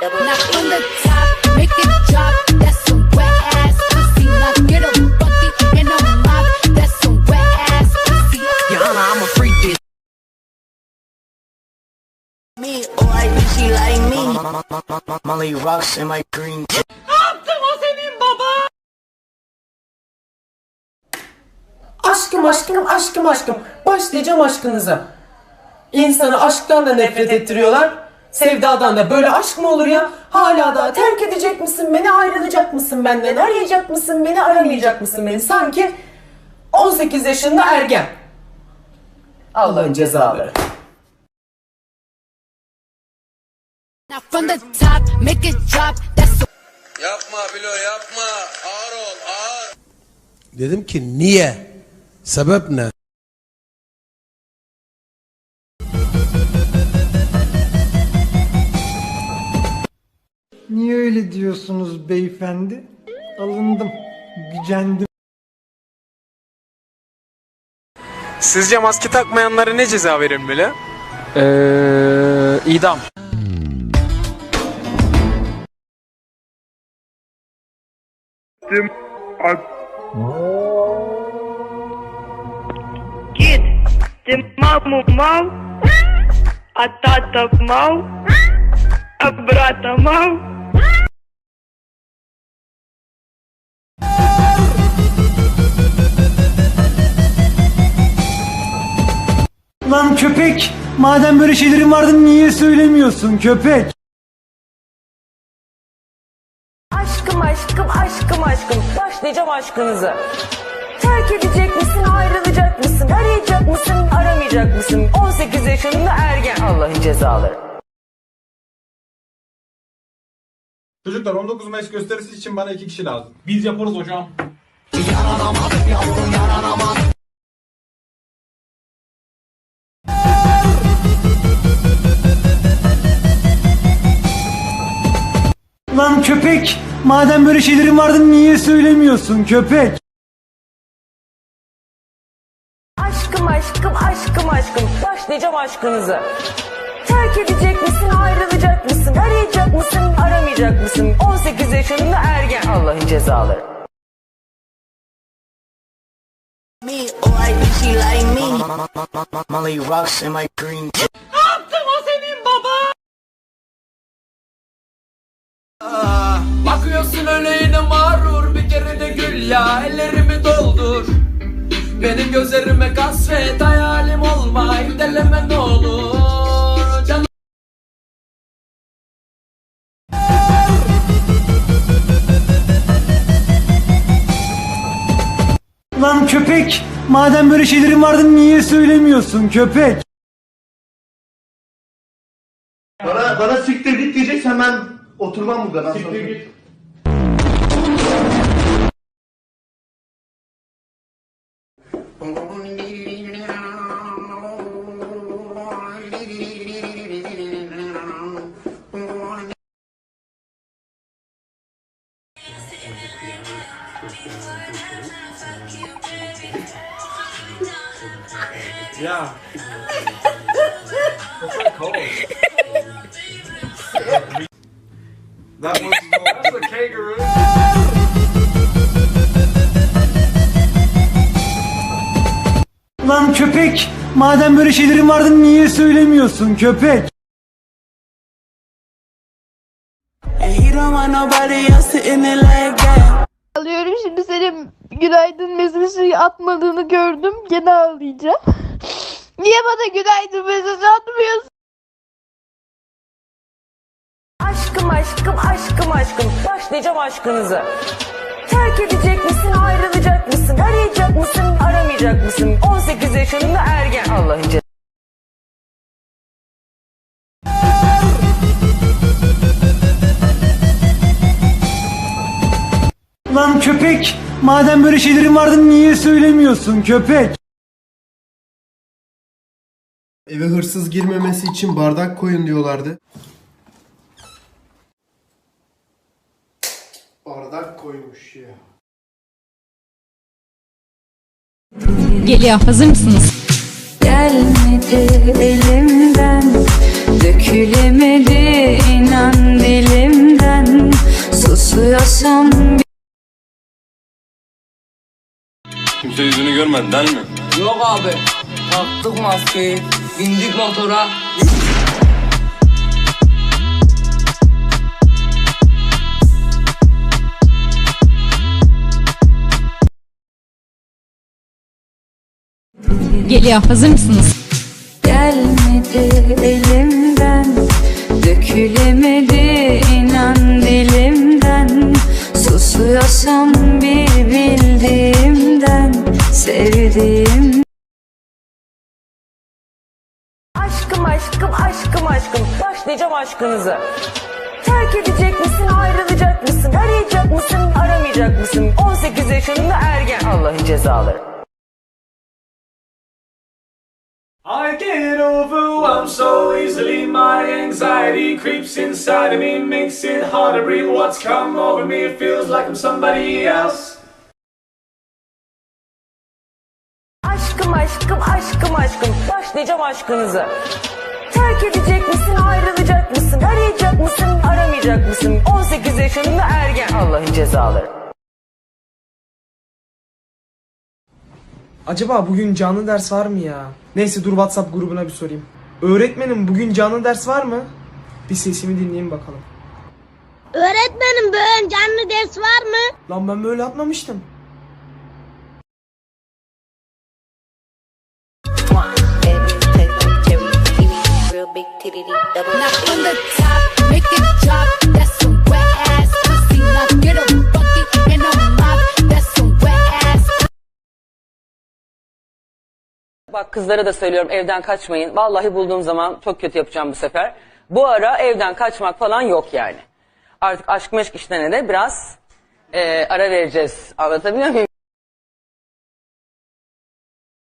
Now from the top, make it drop. That's some wet ass pussy. Now get a bucket and a mop. That's some wet ass pussy. Your Honor, I'm a freak bitch. me, or I think she like me. Molly rocks in my green. Aşkım aşkım aşkım aşkım. Başlayacağım aşkınıza. İnsanı aşktan da nefret ettiriyorlar. Sevdadan da böyle aşk mı olur ya? Hala da terk edecek misin beni, ayrılacak mısın benden, arayacak mısın beni, aramayacak mısın beni? Sanki 18 yaşında ergen. Allah'ın cezaları. Yapma Bilo yapma. Ağır ol ağır. Dedim ki niye? Sebep ne? Niye öyle diyorsunuz beyefendi? Alındım, gücendim. Sizce maske takmayanlara ne ceza verilmeli? Ee, idam. Gittim. Gittim mamı mal. Atata mal. Abrata mal. Lan köpek! Madem böyle şeylerin vardı niye söylemiyorsun köpek? Aşkım aşkım aşkım aşkım başlayacağım aşkınıza. Terk edecek misin ayrılacak mısın arayacak mısın aramayacak mısın 18 yaşında ergen Allah'ın cezaları. Çocuklar 19 Mayıs gösterisi için bana iki kişi lazım. Biz yaparız hocam. Lan köpek! Madem böyle şeylerin vardı niye söylemiyorsun köpek? Aşkım aşkım aşkım aşkım başlayacağım aşkınıza. Terk edecek misin ayrılacak mısın arayacak mısın aramayacak mısın 18 yaşında ergen Allah'ın cezaları. Me, or I think she like me. Molly rocks in my green. Gül ya ellerimi doldur Benim gözlerime kasvet hayalim olma deleme ne olur Lan köpek! Madem böyle şeylerin vardı niye söylemiyorsun köpek? Bana, bana siktir git diyeceksen ben oturmam burada. Siktir git. Ya. That was That's a kangaroo. Lan köpek! Madem böyle şeylerin vardı niye söylemiyorsun köpek? Alıyorum şimdi senin günaydın mesajı atmadığını gördüm. Gene ağlayacağım. Niye bana günaydın mesajı atmıyorsun? Aşkım aşkım aşkım aşkım başlayacağım aşkınıza. Terk edecek misin ayrılacak mısın arayacak mısın aramayacak mısın 18 yaşında ergen Allah'ın Lan köpek! Madem böyle şeylerin vardı niye söylemiyorsun köpek? Eve hırsız girmemesi için bardak koyun diyorlardı. Bardak koymuş ya. Geliyor. Hazır mısınız? Gelmedi elimden Dökülemedi inan dilim görmedi değil mi? Yok abi. Taktık maskeyi. Bindik motora. Geliyor. Hazır mısınız? Gelmedi elimden Dökülemedi inan dilimden Susuyorsam bir bildiğimden Sevdiğim Aşkım aşkım aşkım aşkım başlayacağım aşkınıza. Terk edecek misin ayrılacak mısın arayacak mısın aramayacak mısın 18 yaşında ergen Allah'ın cezaları. I get overwhelmed so easily. My anxiety creeps inside of me, makes it hard to breathe. What's come over me? It feels like I'm somebody else. Aşkım aşkım aşkım aşkım başlayacağım aşkınıza. Terk edecek misin ayrılacak mısın arayacak mısın aramayacak mısın 18 yaşında ergen Allah'ın cezaları. Acaba bugün canlı ders var mı ya? Neyse dur WhatsApp grubuna bir sorayım. Öğretmenim bugün canlı ders var mı? Bir sesimi dinleyin bakalım. Öğretmenim bugün canlı ders var mı? Lan ben böyle atmamıştım. Now from the top, make it Bak kızlara da söylüyorum evden kaçmayın. Vallahi bulduğum zaman çok kötü yapacağım bu sefer. Bu ara evden kaçmak falan yok yani. Artık aşk meşk işlerine de biraz eee, ara vereceğiz. Anlatabiliyor muyum?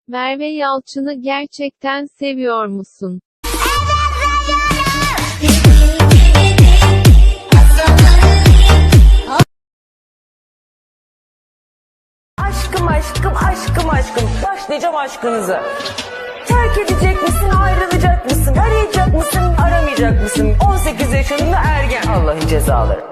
Merve Yalçın'ı gerçekten seviyor musun? Aşkım aşkım aşkım aşkım başlayacağım aşkınıza. Terk edecek misin ayrılacak mısın arayacak mısın aramayacak mısın 18 yaşında ergen Allah'ın cezaları.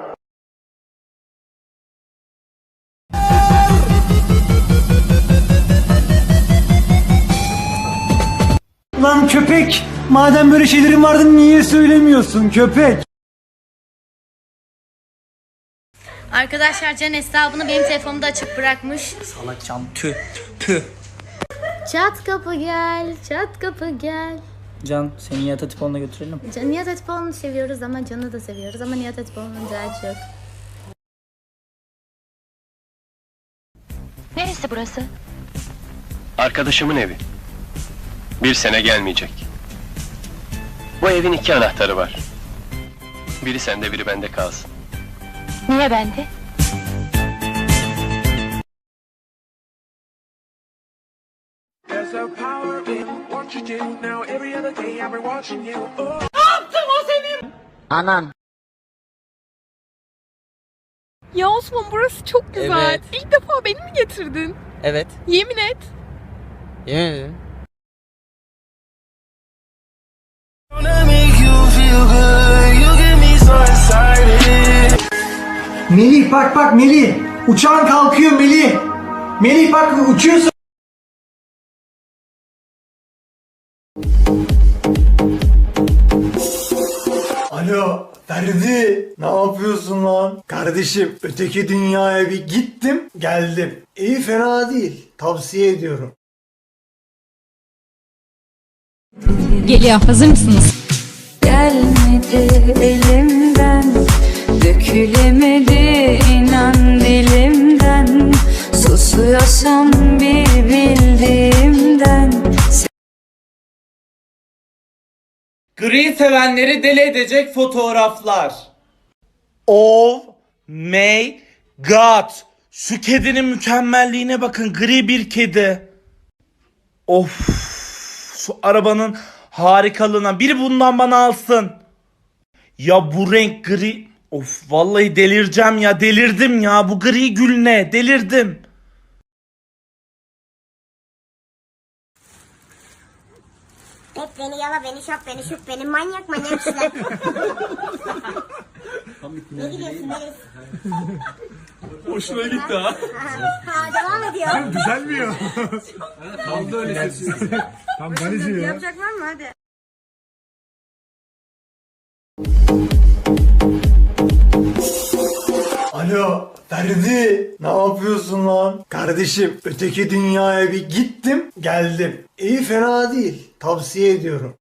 Lan köpek! Madem böyle şeylerin vardı niye söylemiyorsun köpek? Arkadaşlar Can hesabını benim telefonumda açık bırakmış. Salakçam tüh tüh. Çat kapı gel, çat kapı gel. Can seni yat atiponuna götürelim. Can, Nihat Hatipoğlu'nu seviyoruz ama Can'ı da seviyoruz ama Nihat Hatipoğlu'nun daha çok. Neresi burası? Arkadaşımın evi. Bir sene gelmeyecek. Bu evin iki anahtarı var. Biri sende biri bende kalsın. Niye bende? Anan. Ya Osman burası çok güzel. Evet. İlk defa beni mi getirdin? Evet. Yemin et. Yemin ederim. Melih bak bak Melih. Uçağın kalkıyor Melih. Melih bak uçuyorsun. Alo Ferdi ne yapıyorsun lan? Kardeşim öteki dünyaya bir gittim geldim. İyi fena değil tavsiye ediyorum. Geliyor. Hazır mısınız? Gelmedi elimden Dökülemedi inan dilimden Susuyorsam bir bildiğimden Gri sevenleri deli edecek fotoğraflar. Oh my god. Şu kedinin mükemmelliğine bakın. Gri bir kedi. Of. Şu arabanın harikalığına. Biri bundan bana alsın. Ya bu renk gri. Of vallahi delireceğim ya. Delirdim ya. Bu gri gül ne? Delirdim. Et beni yala beni şap beni şup beni manyak manyak işler. ne gidiyorsun Melis? Hoşuna gitti ha. Ha, devam ediyor. Düzelmiyor. Kaldı öyle sessiz. Tam Galici ya. Yapacak var mı? Hadi. Alo Ferdi ne yapıyorsun lan? Kardeşim öteki dünyaya bir gittim geldim. İyi fena değil tavsiye ediyorum.